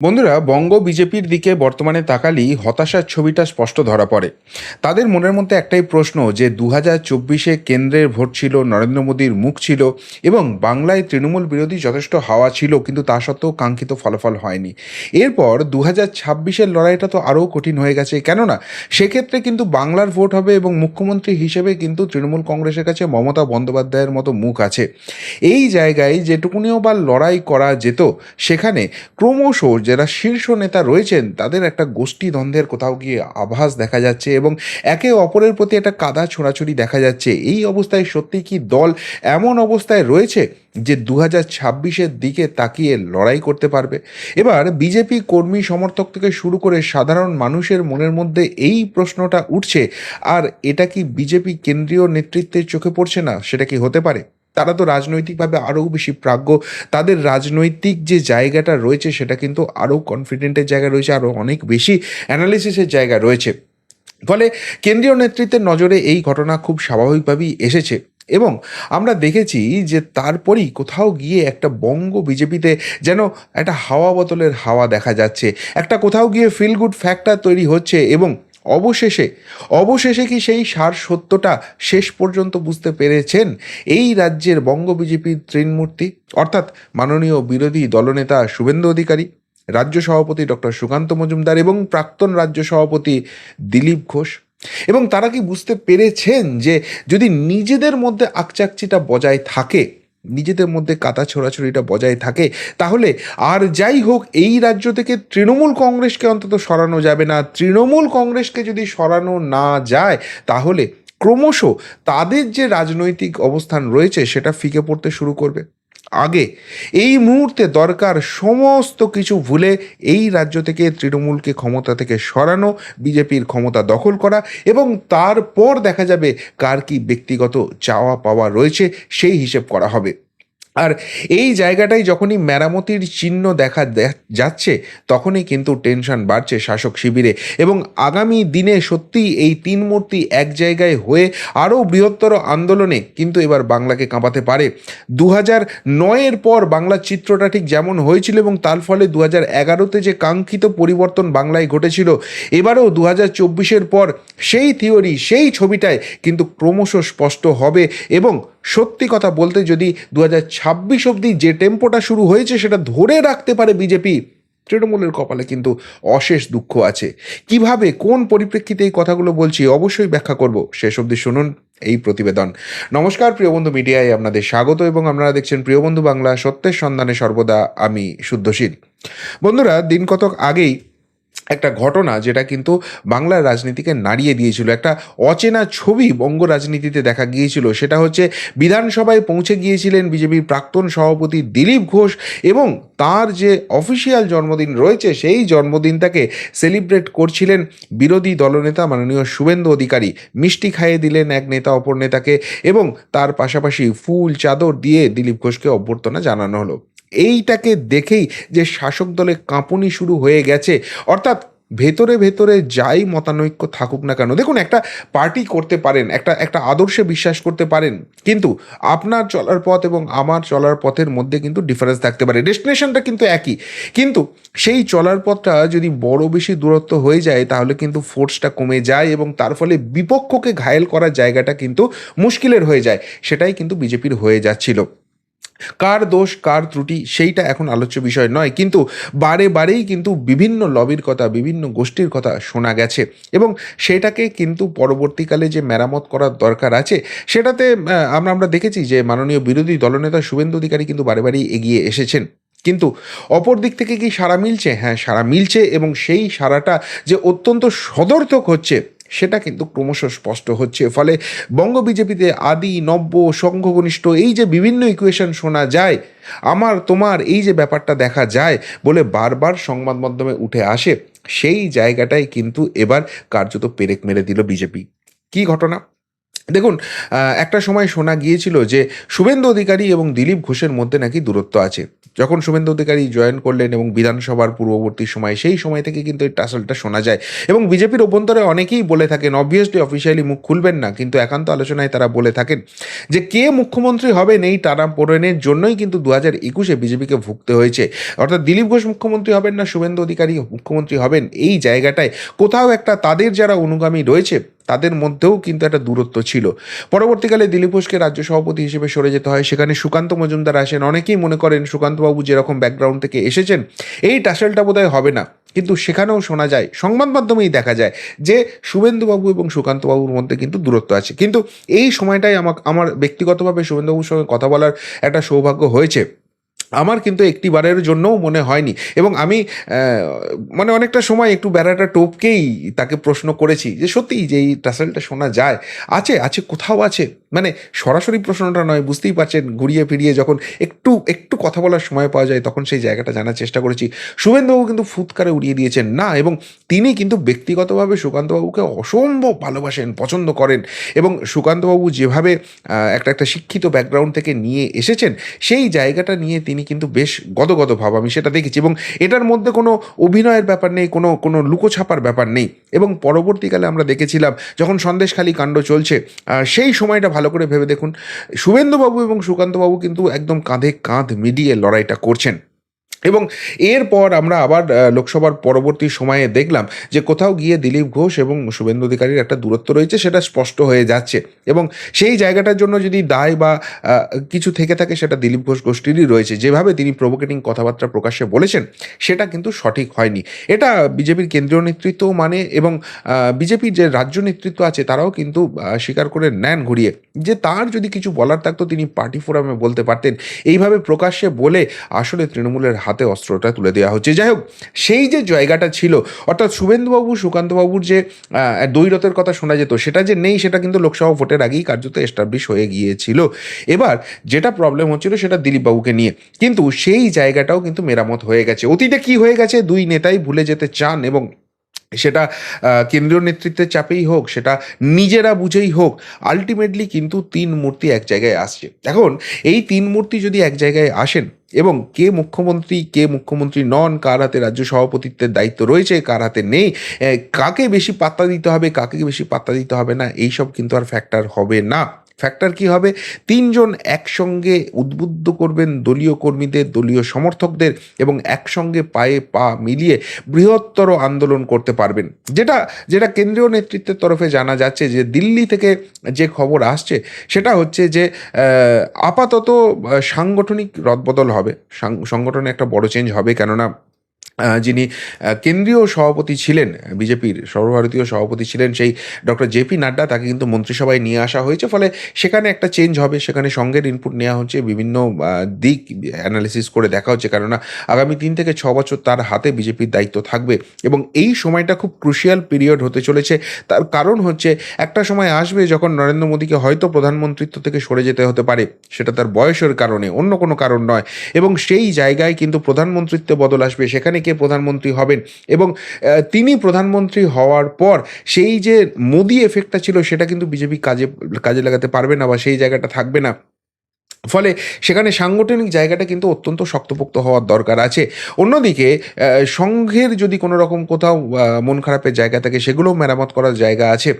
বন্ধুরা, বঙ্গ বিজেপির দিকে বর্তমানে তাকালেই হতাশার ছবিটা স্পষ্ট ধরা পড়ে। তাদের মনের মধ্যে একটাই প্রশ্ন যে দু হাজার চব্বিশে কেন্দ্রের ভোট ছিল, নরেন্দ্র মোদীর মুখ ছিল এবং বাংলায় তৃণমূল বিরোধী যথেষ্ট হাওয়া ছিল, কিন্তু তা সত্ত্বেও কাঙ্ক্ষিত ফলাফল হয়নি। এরপর দু হাজার ছাব্বিশের লড়াইটা তো আরও কঠিন হয়ে গেছে। কেননা, সেক্ষেত্রে কিন্তু বাংলার ভোট হবে এবং মুখ্যমন্ত্রী হিসেবে কিন্তু তৃণমূল কংগ্রেসের কাছে মমতা বন্দ্যোপাধ্যায়ের মতো মুখ আছে। এই জায়গায় যেটুকুনিও বা লড়াই করা যেত, সেখানে ক্রমশ যারা শীর্ষ নেতা রয়েছেন, তাদের একটা গোষ্ঠী দ্বন্দ্বের কোথাও গিয়ে আভাস দেখা যাচ্ছে এবং একে অপরের প্রতি একটা কাদা ছোড়াছুড়ি দেখা যাচ্ছে। এই অবস্থায় সত্যি কি দল এমন অবস্থায় রয়েছে যে দু হাজার ছাব্বিশের দিকে তাকিয়ে লড়াই করতে পারবে? এবার বিজেপি কর্মী সমর্থক থেকে শুরু করে সাধারণ মানুষের মনের মধ্যে এই প্রশ্নটা উঠছে, আর এটা কি বিজেপি কেন্দ্রীয় নেতৃত্বের চোখে পড়ছে না? সেটা কি হতে পারে? তারা তো রাজনৈতিকভাবে আরও বেশি প্রাজ্ঞ। তাদের রাজনৈতিক যে জায়গাটা রয়েছে সেটা কিন্তু আরও কনফিডেন্টের জায়গা রয়েছে, আরও অনেক বেশি অ্যানালিসিসের জায়গা রয়েছে। ফলে কেন্দ্রীয় নেতৃত্বের নজরে এই ঘটনা খুব স্বাভাবিকভাবেই এসেছে এবং আমরা দেখেছি যে তারপরেই কোথাও গিয়ে একটা বঙ্গ বিজেপিতে যেন একটা হাওয়া বোতলের হাওয়া দেখা যাচ্ছে, একটা কোথাও গিয়ে ফিল গুড ফ্যাক্টর তৈরি হচ্ছে এবং অবশেষে অবশেষে কি সেই সার সত্যটা শেষ পর্যন্ত বুঝতে পেরেছেন? এই রাজ্যের বঙ্গ বিজেপির তৃণমূর্তি, অর্থাৎ মাননীয় বিরোধী দলনেতা শুভেন্দু অধিকারী, রাজ্য সভাপতি ডক্টর সুকান্ত মজুমদার এবং প্রাক্তন রাজ্য সভাপতি দিলীপ ঘোষ। এবং তারা কি বুঝতে পেরেছেন যে যদি নিজেদের মধ্যে আকচাকচিটা বজায় থাকে নিজেদের মধ্যে কাতা ছোড়াছড়িটা বজায় থাকে, তাহলে আর যাই হোক, এই রাজ্য থেকে তৃণমূল কংগ্রেসকে অন্তত সরানো যাবে না। তৃণমূল কংগ্রেসকে যদি সরানো না যায়, তাহলে ক্রমশ তাদের যে রাজনৈতিক অবস্থান রয়েছে, সেটা ফিকে পড়তে শুরু করবে। আগে। এই মুহূর্তে দরকার সমস্ত কিছু ভুলে এই রাজ্য থেকে তৃণমূলকে ক্ষমতা থেকে সরানো, বিজেপির ক্ষমতা দখল করা এবং তারপর দেখা যাবে কার কি ব্যক্তিগত চাওয়া পাওয়া রয়েছে, সেই হিসেব করা হবে। আর এই জায়গাটাই যখনই মেরামতির চিহ্ন দেখা যাচ্ছে, তখনই কিন্তু টেনশন বাড়ছে শাসক শিবিরে এবং আগামী দিনে সত্যিই এই তিন মূর্তি এক জায়গায় হয়ে আরও বৃহত্তর আন্দোলনে কিন্তু এবার বাংলাকে কাঁপাতে পারে। দু হাজার নয়ের পর বাংলার চিত্রটা ঠিক যেমন হয়েছিল এবং তার ফলে দু হাজার এগারোতে যে কাঙ্ক্ষিত পরিবর্তন বাংলায় ঘটেছিল, এবারেও দু হাজার চব্বিশের পর সেই থিওরি, সেই ছবিটায় কিন্তু ক্রমশ স্পষ্ট হবে এবং সত্যি কথা বলতে যদি দু হাজার ছাব্বিশ অবধি যে টেম্পোটা শুরু হয়েছে সেটা ধরে রাখতে পারে বিজেপি, তৃণমূলের কপালে কিন্তু অশেষ দুঃখ আছে। কীভাবে, কোন পরিপ্রেক্ষিতে এই কথাগুলো বলছি অবশ্যই ব্যাখ্যা করব। শেষ অবধি শুনুন এই প্রতিবেদন। নমস্কার প্রিয় বন্ধু মিডিয়ায় আপনাদের স্বাগত এবং আপনারা দেখছেন প্রিয় বন্ধু বাংলা সত্যের সন্ধানে সর্বদা, আমি শুদ্ধশীল। বন্ধুরা, দিন কতক আগেই একটা ঘটনা যেটা কিন্তু বাংলার রাজনীতিকে নাড়িয়ে দিয়েছিল। একটা অচেনা ছবি বঙ্গ রাজনীতিতে দেখা গিয়েছিল। সেটা হচ্ছে বিধানসভায় পৌঁছে গিয়েছিলেন বিজেপির প্রাক্তন সভাপতি দিলীপ ঘোষ এবং তার যে অফিসিয়াল জন্মদিন রয়েছে, সেই জন্মদিনটাকে সেলিব্রেট করছিলেন বিরোধী দলনেতা মাননীয় শুভেন্দু অধিকারী। মিষ্টি খাইয়ে দিলেন এক নেতা, অপর নেতাকে এবং তার পাশাপাশি ফুল চাদর দিয়ে দিলীপ ঘোষকে অভ্যর্থনা জানানো হলো। এইটাকে দেখেই যে শাসক দলে কাঁপুনি শুরু হয়ে গেছে। অর্থাৎ ভেতরে ভেতরে যাই মতানৈক্য থাকুক না কেন, দেখুন একটা পার্টি করতে পারেন, একটা একটা আদর্শে বিশ্বাস করতে পারেন, কিন্তু আপনার চলার পথ এবং আমার চলার পথের মধ্যে কিন্তু ডিফারেন্স থাকতে পারে ডেস্টিনেশনটা কিন্তু একই। কিন্তু সেই চলার পথটা যদি বড় বেশি দূরত্ব হয়ে যায়, তাহলে কিন্তু ফোর্সটা কমে যায় এবং তার ফলে বিপক্ষকে ঘায়েল করার জায়গাটা কিন্তু মুশকিলের হয়ে যায়, সেটাই কিন্তু বিজেপির হয়ে যাচ্ছিল। কার দোষ, কার ত্রুটি, সেইটা এখন আলোচ্য বিষয় নয়। কিন্তু বারে বারেই কিন্তু বিভিন্ন লবির কথা, বিভিন্ন গোষ্ঠীর কথা শোনা গেছে এবং সেটাকে কিন্তু পরবর্তীকালে যে মেরামত করার দরকার আছে, সেটাতে আমরা আমরা দেখেছি যে মাননীয় বিরোধী দলনেতা শুভেন্দু অধিকারী কিন্তু বারে বারেই এগিয়ে এসেছেন। কিন্তু অপর দিক থেকে কি সারা মিলছে? হ্যাঁ সারা মিলছে এবং সেই সারাটা যে অত্যন্ত সদর্থক হচ্ছে সেটা কিন্তু ক্রমশ স্পষ্ট হচ্ছে। ফলে বঙ্গ বিজেপিতে আদি, নব্য সংঘঘনিষ্ঠ এই যে বিভিন্ন ইকুয়েশন শোনা যায়, আমার, তোমার এই যে ব্যাপারটা দেখা যায় বলে বারবার সংবাদ মাধ্যমে উঠে আসে, সেই জায়গাটাই কিন্তু এবার কার্যত পেরেক মেরে দিল বিজেপি। কি ঘটনা? দেখুন একটা সময় শোনা গিয়েছিল যে শুভেন্দু অধিকারী এবং দিলীপ ঘোষের মধ্যে নাকি দূরত্ব আছে। যখন শুভেন্দু অধিকারী জয়েন করলেন এবং বিধানসভার পূর্ববর্তী সময়, সেই সময় থেকে কিন্তু এই টাসলটা শোনা যায়। এবং বিজেপির অভ্যন্তরে অনেকেই বলে থাকেন অবভিয়াসলি অফিসিয়ালি মুখ খুলবেন না, কিন্তু একান্ত আলোচনায় তারা বলে থাকেন যে, কে মুখ্যমন্ত্রী হবেন এই টানা পোড়েনের জন্যই কিন্তু দু হাজার একুশে বিজেপিকে ভুগতে হয়েছে। অর্থাৎ দিলীপ ঘোষ মুখ্যমন্ত্রী হবেন না, শুভেন্দু অধিকারী মুখ্যমন্ত্রী হবেন এই জায়গাটায়। কোথাও একটা তাদের যারা অনুগামী রয়েছে তাদের মধ্যেও কিন্তু একটা দূরত্ব ছিল। পরবর্তীকালে দিলীপ ঘোষকে রাজ্য সভাপতি হিসেবে সরে যেতে হয়। সেখানে সুকান্ত মজুমদার আসেন। অনেকেই মনে করেন সুকান্তবাবু যেরকম ব্যাকগ্রাউন্ড থেকে এসেছেন, এই টাসেলটা বোধহয় হবে না। কিন্তু সেখানেও শোনা যায়, সংবাদ মাধ্যমেই দেখা যায় যে শুভেন্দুবাবু এবং সুকান্তবাবুর মধ্যে কিন্তু দূরত্ব আছে। কিন্তু এই সময়টাই আমার আমার ব্যক্তিগতভাবে শুভেন্দুবাবুর সঙ্গে কথা বলার একটা সৌভাগ্য হয়েছে। আমার কিন্তু একটি বারের জন্যও মনে হয়নি। এবং আমি মানে অনেকটা সময় একটু বেড়াটা টোপকেই তাকে প্রশ্ন করেছি যে সত্যিই যে এই টাসেলটা শোনা যায়? আছে আছে, কোথাও আছে? মানে সরাসরি প্রশ্নটা নয়, বুঝতেই পারছেন, ঘুরিয়ে ফিরিয়ে যখন একটু একটু কথা বলার সময় পাওয়া যায়, তখন সেই জায়গাটা জানার চেষ্টা করেছি। শুভেন্দুবাবু কিন্তু ফুৎকারে উড়িয়ে দিয়েছেন, না, এবং তিনি কিন্তু ব্যক্তিগতভাবে সুকান্তবাবুকে অসম্ভব ভালোবাসেন, পছন্দ করেন। এবং সুকান্তবাবু যেভাবে একটা একটা শিক্ষিত ব্যাকগ্রাউন্ড থেকে নিয়ে এসেছেন, সেই জায়গাটা নিয়ে তিনি কিন্তু বেশ গদগদ ভাব, আমি সেটা দেখেছি এবং এটার মধ্যে কোনো অভিনয়ের ব্যাপার নেই, কোনো কোনো লুকোছাপার ব্যাপার নেই। এবং পরবর্তীকালে আমরা দেখেছিলাম যখন সন্দেশখালী কাণ্ড চলছে সেই সময়টা ভালো করে ভেবে দেখুন, শুভেন্দুবাবু এবং সুকান্তবাবু কিন্তু একদম কাঁধে কাঁধ মিলিয়ে লড়াইটা করছেন। এবং এরপর আমরা আবার লোকসভার পরবর্তী সময়ে দেখলাম যে কোথাও গিয়ে দিলীপ ঘোষ এবং শুভেন্দু অধিকারীর একটা দূরত্ব রয়েছে, সেটা স্পষ্ট হয়ে যাচ্ছে। এবং সেই জায়গাটার জন্য যদি দায় বা কিছু থেকে থাকে, সেটা দিলীপ ঘোষ গোষ্ঠীরই রয়েছে। যেভাবে তিনি প্রভোকেটিং কথাবার্তা প্রকাশ্যে বলেছেন, সেটা কিন্তু সঠিক হয়নি। এটা বিজেপির কেন্দ্রীয় নেতৃত্ব মানে এবং বিজেপির যে রাজ্য নেতৃত্ব আছে, তারাও কিন্তু স্বীকার করে নেন ঘুরিয়ে। যে তার যদি কিছু বলার থাকতো, তিনি পার্টি ফোরামে বলতে পারতেন। এইভাবে প্রকাশ্যে বলে আসলে তৃণমূলের হাতে অস্ত্রটা তুলে দেওয়া হচ্ছে। যাই হোক, সেই যে জায়গাটা ছিল, অর্থাৎ শুভেন্দুবাবু, সুকান্তবাবুর যে দ্বৈরথের কথা শোনা যেত, সেটা যে নেই, সেটা কিন্তু লোকসভা ভোটের আগেই কার্যত এস্টাবলিশ হয়ে গিয়েছিল। এবার যেটা প্রবলেম হচ্ছিল, সেটা দিলীপবাবুকে নিয়ে। কিন্তু সেই জায়গাটাও কিন্তু মেরামত হয়ে গেছে। অতীতে কি হয়ে গেছে? দুই নেতাই ভুলে যেতে চান এবং সেটা কেন্দ্রীয় নেতৃত্বের চাপেই হোক, সেটা নিজেরা বুঝেই হোক আলটিমেটলি কিন্তু তিন মূর্তি এক জায়গায় আসছে। এখন, এই তিন মূর্তি যদি এক জায়গায় আসেন এবং কে মুখ্যমন্ত্রী কে মুখ্যমন্ত্রী নন, কার হাতে রাজ্য সভাপতিত্বের দায়িত্ব রয়েছে, কার হাতে নেই কাকে বেশি পাত্তা দিতে হবে, কাকে বেশি পাত্তা দিতে হবে না, এইসব কিন্তু আর ফ্যাক্টর হবে না। ফ্যাক্টর কি হবে? তিনজন একসঙ্গে উদ্বুদ্ধ করবেন দলীয় কর্মীদের, দলীয় সমর্থকদের এবং একসঙ্গে পায়ে পা মিলিয়ে বৃহত্তর আন্দোলন করতে পারবেন। যেটা যেটা কেন্দ্রীয় নেতৃত্বের তরফে জানা যাচ্ছে যে দিল্লি থেকে যে খবর আসছে, সেটা হচ্ছে যে আপাতত সাংগঠনিক রদবদল হবে। সংগঠনে একটা বড় চেঞ্জ হবে কেননা যিনি কেন্দ্রীয় সভাপতি ছিলেন, বিজেপির সর্বভারতীয় সভাপতি ছিলেন সেই ডক্টর জেপি নাড্ডা, তাকে কিন্তু মন্ত্রিসভায় নিয়ে আসা হয়েছে। ফলে সেখানে একটা চেঞ্জ হবে, সেখানে সঙ্গের ইনপুট নেওয়া হচ্ছে, বিভিন্ন দিক অ্যানালিসিস করে দেখা হচ্ছে। কেননা আগামী তিন থেকে ছ বছর তার হাতে বিজেপির দায়িত্ব থাকবে এবং এই সময়টা খুব ক্রুশিয়াল পিরিয়ড হতে চলেছে। তার কারণ হচ্ছে, একটা সময় আসবে যখন নরেন্দ্র মোদীকে হয়তো প্রধানমন্ত্রিত্ব থেকে সরে যেতে হতে পারে, সেটা তার বয়সের কারণে, অন্য কোনো কারণ নয়। এবং সেই জায়গায় কিন্তু প্রধানমন্ত্রিত্বে বদল আসবে, সেখানে কে প্রধানমন্ত্রী হবেন। এবং তিনি প্রধানমন্ত্রী হওয়ার পর সেই যে মোদি এফেক্টটা ছিল, সেটা কিন্তু বিজেপি কাজে কাজে লাগাতে পারবে না বা সেই জায়গাটা থাকবে না। ফলে সেখানে সাংগঠনিক জায়গাটা কিন্তু অত্যন্ত শক্তপোক্ত হওয়ার দরকার আছে। অন্যদিকে সংঘের যদি কোনো রকম কোথাও মন খারাপের জায়গা থাকে, সেগুলোও মেরামত করার জায়গা আছে।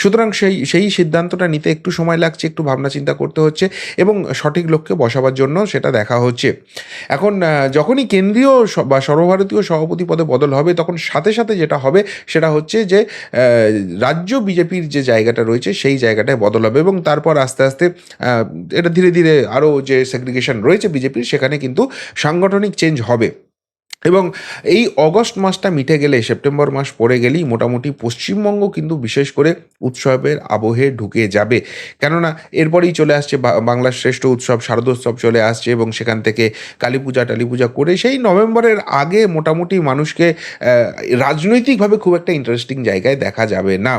সুতরাং সেই সেই সিদ্ধান্তটা নিতে একটু সময় লাগছে, একটু ভাবনা চিন্তা করতে হচ্ছে এবং সঠিক লক্ষ্যে বসাবার জন্য সেটা দেখা হচ্ছে। এখন যখনই কেন্দ্রীয় বা সর্বভারতীয় সভাপতি পদে বদল হবে, তখন সাথে সাথে যেটা হবে সেটা হচ্ছে যে রাজ্য বিজেপির যে জায়গাটা রয়েছে, সেই জায়গাটায় বদল হবে এবং তারপর আস্তে আস্তে এটা ধীরে ধীরে আরও যে সেগ্রিগেশন রয়েছে বিজেপির, সেখানে কিন্তু সাংগঠনিক চেঞ্জ হবে। এবং এই অগস্ট মাসটা মিটে গেলে, সেপ্টেম্বর মাস পড়ে গেলেই মোটামুটি পশ্চিমবঙ্গ কিন্তু বিশেষ করে উৎসবের আবহে ঢুকে যাবে। কেননা এরপরেই চলে আসছে বাংলার শ্রেষ্ঠ উৎসব, শারদোৎসব চলে আসছে এবং সেখান থেকে কালী পূজা, টালী পূজা করে সেই নভেম্বরের আগে মোটামুটি মানুষকে রাজনৈতিকভাবে খুব একটা ইন্টারেস্টিং জায়গায় দেখা যাবে না।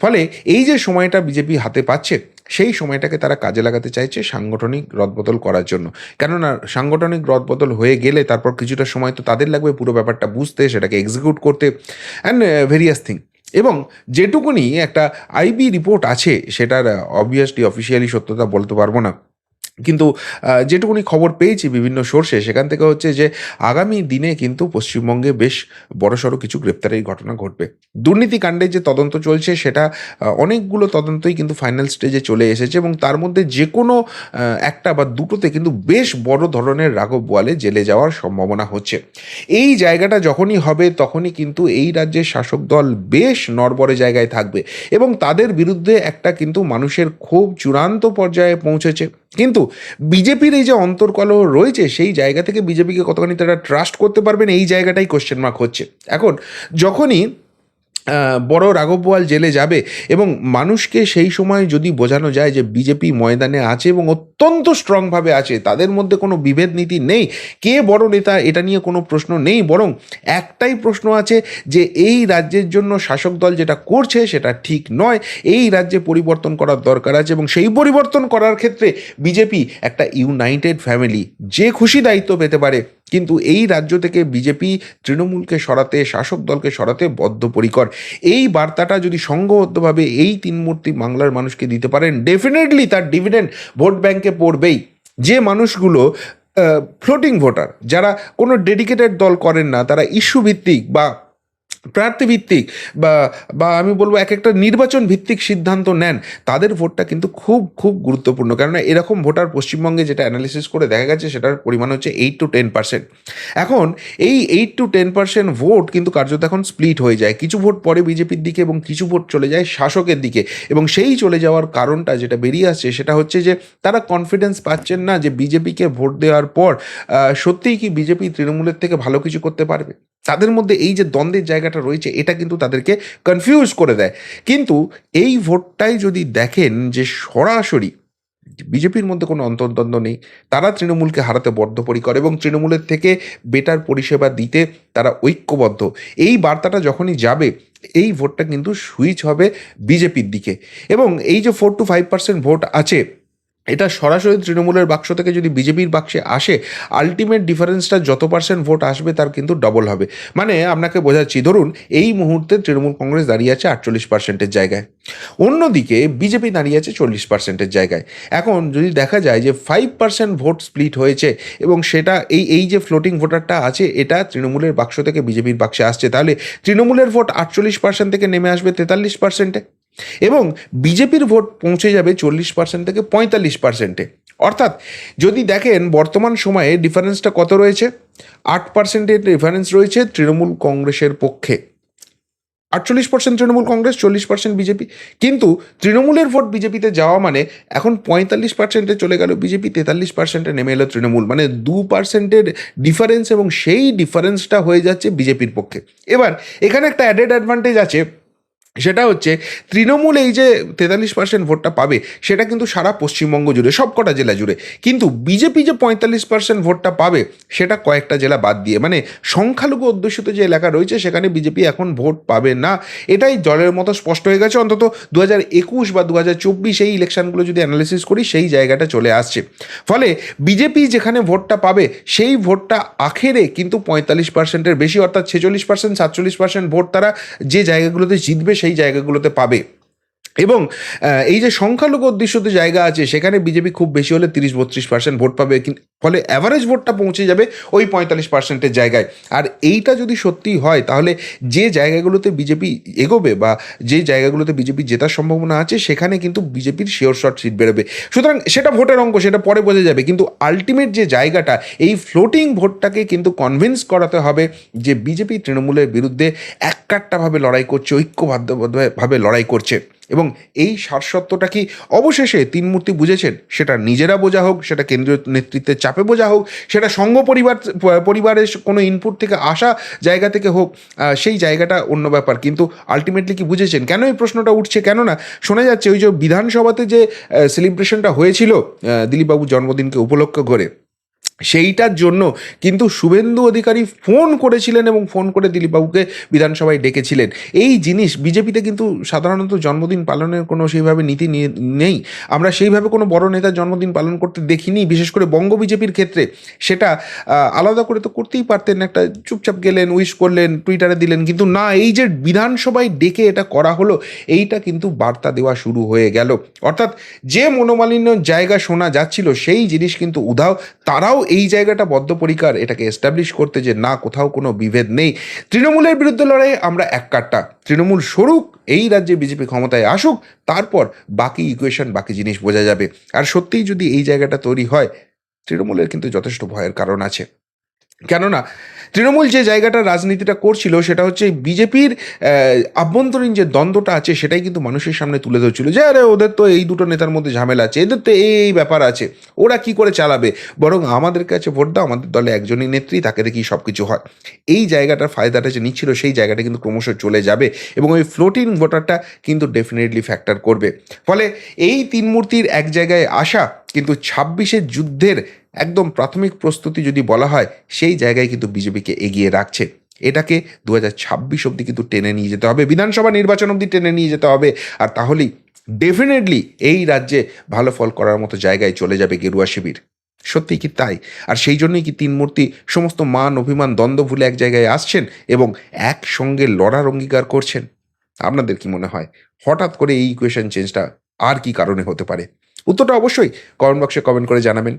ফলে এই যে সময়টা বিজেপি হাতে পাচ্ছে সেই সময়টাকে তারা কাজে লাগাতে চাইছে সাংগঠনিক রদবদল করার জন্য। কেননা সাংগঠনিক রদবদল হয়ে গেলে তারপর কিছুটা সময় তো তাদের লাগবে পুরো ব্যাপারটা বুঝতে, সেটাকে এক্সিকিউট করতে অ্যান্ড ভেরিয়াস থিং এবং যেটুকুনি একটা আইবি রিপোর্ট আছে, সেটার অবভিয়াসলি অফিসিয়ালি সত্যতা বলতে পারব না। কিন্তু যেটুকুনি খবর পেয়েছি বিভিন্ন সোর্সে, সেখান থেকে হচ্ছে যে আগামী দিনে কিন্তু পশ্চিমবঙ্গে বেশ বড়সড় কিছু গ্রেপ্তারের ঘটনা ঘটবে। দুর্নীতিকাণ্ডের যে তদন্ত চলছে, সেটা অনেকগুলো তদন্তই কিন্তু ফাইনাল স্টেজে চলে এসেছে এবং তার মধ্যে যে কোনো একটা বা দুটোতে কিন্তু বেশ বড় ধরনের রাঘব বোয়ালে জেলে যাওয়ার সম্ভাবনা হচ্ছে। এই জায়গাটা যখনই হবে, তখনই কিন্তু এই রাজ্যের শাসক দল বেশ নরবরে জায়গায় থাকবে এবং তাদের বিরুদ্ধে একটা কিন্তু মানুষের খুব চূড়ান্ত পর্যায়ে পৌঁছেছে। কিন্তু বিজেপির এই যে অন্তর্কলহ রয়েছে, সেই জায়গা থেকে বিজেপিকে কতখানি তারা ট্রাস্ট করতে পারবেন, এই জায়গাটাই কোশ্চেন মার্ক হচ্ছে। এখন যখনই বড় রাঘব বোয়াল জেলে যাবে এবং মানুষকে সেই সময় যদি বোঝানো যায় যে বিজেপি ময়দানে আছে এবং অত্যন্ত স্ট্রংভাবে আছে, তাদের মধ্যে কোনো বিভেদ নীতি নেই। কে বড় নেতা এটা নিয়ে কোনো প্রশ্ন নেই, বরং একটাই প্রশ্ন আছে যে এই রাজ্যের জন্য শাসক দল যেটা করছে সেটা ঠিক নয়। এই রাজ্যে পরিবর্তন করার দরকার আছে এবং সেই পরিবর্তন করার ক্ষেত্রে বিজেপি একটা ইউনাইটেড ফ্যামিলি যে খুশি দায়িত্ব পেতে পারে কিন্তু এই রাজ্য থেকে বিজেপি তৃণমূলকে সরাতে, শাসক দলকে সরাতে বদ্ধপরিকর। এই বার্তাটা যদি সংঘবদ্ধভাবে এই তিন মূর্তি বাংলার মানুষকে দিতে পারেন ডেফিনেটলি তার ডিভিডেন্ড ভোট ব্যাংকে পড়বেই। যে মানুষগুলো ফ্লোটিং ভোটার যারা কোনো ডেডিকেটেড দল করেন না, তারা ইস্যু ভিত্তিক বা প্রার্থী ভিত্তিক বা বা আমি বলব এক একটা নির্বাচন ভিত্তিক সিদ্ধান্ত নেন, তাদের ভোটটা কিন্তু খুব খুব গুরুত্বপূর্ণ। কেননা এরকম ভোটার পশ্চিমবঙ্গে যেটা অ্যানালিসিস করে দেখা গেছে, সেটার পরিমাণ হচ্ছে এইট টু টেন পার্সেন্ট এখন এই eight to ten percent vote কিন্তু কার্যত এখন স্প্লিট হয়ে যায়। কিছু ভোট পরে বিজেপির দিকে এবং কিছু ভোট চলে যায় শাসকের দিকে। এবং সেই চলে যাওয়ার কারণটা যেটা বেরিয়ে আসছে, সেটা হচ্ছে যে তারা কনফিডেন্স পাচ্ছেন না যে বিজেপিকে ভোট দেওয়ার পর সত্যিই কি বিজেপি তৃণমূলের থেকে ভালো কিছু করতে পারবে? তাদের মধ্যে এই যে দ্বন্দ্বের জায়গাটা রয়েছে, এটা কিন্তু তাদেরকে কনফিউজ করে দেয়। কিন্তু এই ভোটটাই যদি দেখেন যে সরাসরি বিজেপির মধ্যে কোনো অন্তর্দ্বন্দ্ব নেই, তারা তৃণমূলকে হারাতে বদ্ধপরিকর এবং তৃণমূলের থেকে বেটার পরিষেবা দিতে তারা ঐক্যবদ্ধ। এই বার্তাটা যখনই যাবে, এই ভোটটা কিন্তু সুইচ হবে বিজেপির দিকে। এবং এই যে four to five percent vote আছে এটা সরাসরি তৃণমূলের বাক্স থেকে যদি বিজেপির বাক্সে আসে আলটিমেট ডিফারেন্সটা যত পার্সেন্ট ভোট আসবে তার কিন্তু ডবল হবে। মানে আপনাকে বোঝাচ্ছি, ধরুন এই মুহূর্তে তৃণমূল কংগ্রেস দাঁড়িয়ে আছে আটচল্লিশ পার্সেন্টের জায়গায়। অন্যদিকে বিজেপি দাঁড়িয়ে আছে চল্লিশ পার্সেন্টের জায়গায়। এখন যদি দেখা যায় যে ফাইভ পার্সেন্ট ভোট স্প্লিট হয়েছে এবং সেটা এই এই যে ফ্লোটিং ভোটারটা আছে, এটা তৃণমূলের বাক্স থেকে বিজেপির বাক্সে আসছে, তাহলে তৃণমূলের ভোট আটচল্লিশ পার্সেন্ট থেকে নেমে আসবে তেতাল্লিশ পার্সেন্টে এবং বিজেপির ভোট পৌঁছে যাবে চল্লিশ পার্সেন্ট থেকে পঁয়তাল্লিশ পার্সেন্টে অর্থাৎ যদি দেখেন বর্তমান সময়ে ডিফারেন্সটা কত রয়েছে? আট পার্সেন্টের ডিফারেন্স রয়েছে তৃণমূল কংগ্রেসের পক্ষে। আটচল্লিশ পার্সেন্ট তৃণমূল কংগ্রেস, চল্লিশ পার্সেন্ট বিজেপি। কিন্তু তৃণমূলের ভোট বিজেপিতে যাওয়া মানে এখন পঁয়তাল্লিশ পার্সেন্টে চলে গেল বিজেপি, তেতাল্লিশ পার্সেন্টে নেমে এলো তৃণমূল। মানে দু পার্সেন্টের ডিফারেন্স এবং সেই ডিফারেন্সটা হয়ে যাচ্ছে বিজেপির পক্ষে। এবার এখানে একটা অ্যাডেড অ্যাডভান্টেজ আছে। সেটা হচ্ছে তৃণমূল এই যে তেতাল্লিশ পার্সেন্ট ভোটটা পাবে, সেটা কিন্তু সারা পশ্চিমবঙ্গ জুড়ে সবকটা জেলা জুড়ে। কিন্তু বিজেপি যে পঁয়তাল্লিশ পার্সেন্ট ভোটটা পাবে, সেটা কয়েকটা জেলা বাদ দিয়ে। মানে সংখ্যালঘু অধ্যুষিত যে এলাকা রয়েছে, সেখানে বিজেপি এখন ভোট পাবে না। এটাই জলের মতো স্পষ্ট হয়ে গেছে। অন্তত দু হাজার একুশ বা দু হাজার চব্বিশ এই ইলেকশনগুলো যদি অ্যানালিসিস করি, সেই জায়গাটা চলে আসছে। ফলে বিজেপি যেখানে ভোটটা পাবে, সেই ভোটটা আখেরে কিন্তু পঁয়তাল্লিশ পার্সেন্টের বেশি, অর্থাৎ ছেচল্লিশ পার্সেন্ট সাতচল্লিশ পার্সেন্ট ভোট তারা যে জায়গাগুলোতে জিতবে, সেই জায়গাগুলোতে পাবে। এবং এই যে সংখ্যালঘু অধ্যুষিত জায়গা আছে, সেখানে বিজেপি খুব বেশি হলে তিরিশ, বত্রিশ পার্সেন্ট ভোট পাবে। ফলে অ্যাভারেজ ভোটটা পৌঁছে যাবে ওই পঁয়তাল্লিশ পার্সেন্টের জায়গায়। আর এইটা যদি সত্যি হয়, তাহলে যে জায়গাগুলোতে বিজেপি এগোবে বা যে জায়গাগুলোতে বিজেপি জেতার সম্ভাবনা আছে, সেখানে কিন্তু বিজেপির শিওর শর্ট সিট বেরোবে। সুতরাং সেটা ভোটের অঙ্ক, সেটা পরে বোঝা যাবে। কিন্তু আলটিমেট যে জায়গাটা, এই ফ্লোটিং ভোটটাকে কিন্তু কনভিন্স করাতে হবে যে বিজেপি তৃণমূলের বিরুদ্ধে এককাট্টাভাবে লড়াই করছে, ঐক্যবদ্ধভাবে লড়াই করছে। এবং এই সারসত্বটা কি অবশেষে তিন মূর্তি বুঝেছেন? সেটা নিজেরা বোঝা হোক, সেটা কেন্দ্রীয় নেতৃত্বের চাপে বোঝা হোক, সেটা সঙ্গ পরিবার, পরিবারের কোনো ইনপুট থেকে আসা জায়গা থেকে হোক সেই জায়গাটা অন্য ব্যাপার। কিন্তু আলটিমেটলি কি বুঝেছেন? কেন এই প্রশ্নটা উঠছে? কেননা শোনা যাচ্ছে ওই যে বিধানসভাতে যে সেলিব্রেশনটা হয়েছিল দিলীপবাবুর জন্মদিনকে উপলক্ষ করে সেইটার জন্য কিন্তু শুভেন্দু অধিকারী ফোন করেছিলেন এবং ফোন করে দিলীপবাবুকে বিধানসভায় ডেকেছিলেন। এই জিনিস বিজেপিতে কিন্তু সাধারণত জন্মদিন পালনের কোনো সেইভাবে নীতি নেই। আমরা সেইভাবে কোনো বড় নেতার জন্মদিন পালন করতে দেখিনি, বিশেষ করে বঙ্গ বিজেপির ক্ষেত্রে। সেটা আলাদা করে তো করতেই পারতেন, একটা চুপচাপ গেলেন, উইশ করলেন, টুইটারে দিলেন, কিন্তু না, এই যে বিধানসভায় ডেকে এটা করা হলো, এইটা কিন্তু বার্তা দেওয়া শুরু হয়ে গেল। অর্থাৎ যে মনোমালিন্য জায়গা শোনা যাচ্ছিল, সেই জিনিস কিন্তু উধাও, তারাও এই জায়গাটা বদ্ধপরিকার, এটাকে এস্টাবলিশ করতে যে না, কোথাও কোনো বিভেদ নেই। তৃণমূলের বিরুদ্ধে লড়াই, আমরা এক কাটটা। তৃণমূল সরুক, এই রাজ্যে বিজেপি ক্ষমতায় আসুক, তারপর বাকি ইকুয়েশন বাকি জিনিস বোঝা যাবে। আর সত্যিই যদি এই জায়গাটা তৈরি হয়, তৃণমূলের কিন্তু যথেষ্ট ভয়ের কারণ আছে। কেননা তৃণমূল যে জায়গাটা রাজনীতিটা করছিল, সেটা হচ্ছে বিজেপির আভ্যন্তরীণ যে দ্বন্দ্বটা আছে, সেটাই কিন্তু মানুষের সামনে তুলে ধরছিল। যে আরে, ওদের তো এই দুটো নেতার মধ্যে ঝামেলা আছে, এদের তো এই ব্যাপার আছে, ওরা কি করে চালাবে? বরং আমাদের কাছে ভোট দাও, আমাদের দলে একজনই নেত্রী, তাকে দেখি সব কিছু হয়। এই জায়গাটার ফায়দাটা যে নিচ্ছিল, সেই জায়গাটা কিন্তু ক্রমশ চলে যাবে এবং ওই ফ্লোটিং ভোটারটা কিন্তু ডেফিনেটলি ফ্যাক্টর করবে। ফলে এই তিন মূর্তির এক জায়গায় আসা কিন্তু ছাব্বিশের যুদ্ধের একদম প্রাথমিক প্রস্তুতি যদি বলা হয়, সেই জায়গায় কিন্তু বিজেপিকে এগিয়ে রাখছে। এটাকে দু হাজার ছাব্বিশ অব্দি কিন্তু টেনে নিয়ে যেতে হবে। বিধানসভা নির্বাচন অব্দি টেনে নিয়ে যেতে হবে। আর তাহলেই ডেফিনেটলি এই রাজ্যে ভালো ফল করার মতো জায়গায় চলে যাবে গেরুয়া শিবির। সত্যি কি তাই? আর সেই জন্যই কি তিন মূর্তি সমস্ত মান, অভিমান, দ্বন্দ্ব ভুলে এক জায়গায় আসছেন এবং একসঙ্গে লড়ার অঙ্গীকার করছেন? আপনাদের কি মনে হয়? হঠাৎ করে এই ইকুয়েশন চেঞ্জটা আর কি কারণে হতে পারে? উত্তরটা অবশ্যই কমেন্ট বক্সে কমেন্ট করে জানাবেন।